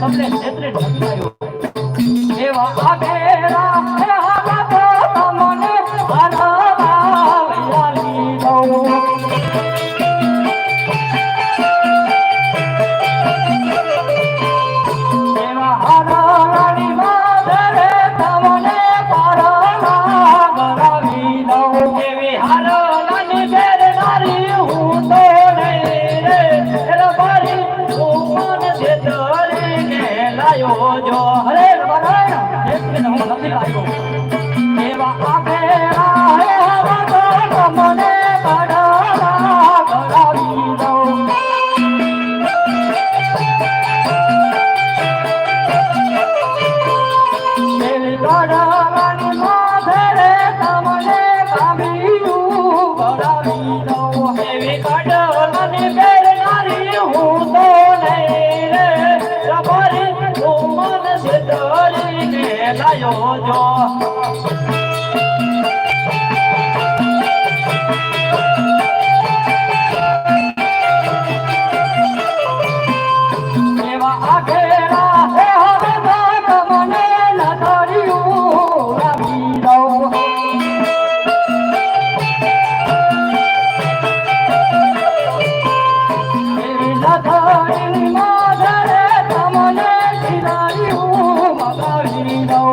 તમને ક્ષેત્રે ઢંકાયો. એવા આગેરા Thank you. લાયો જો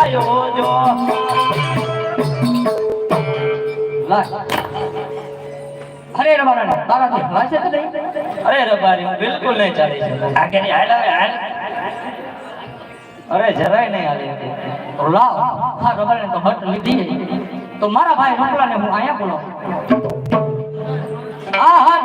આવ્યો જો. અરે રબારા તારાથી હલાશે તો નહીં? અરે રબારી બિલકુલ નહીં ચાલે છે આ કે નહીં, હાલ હાલ. અરે જરાય નહીં હાલે. લાવ. હા રબારે તો હટ લીધી તો મારા ભાઈ રોકલાને હું અહીંયા બોલાવું. આહા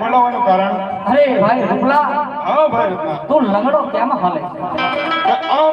બોલાવાનું કારણ? અરે ભાઈ રૂપલા. હા ભાઈ રૂપલા. તું લંગડો કેમ હાલે? છે આમ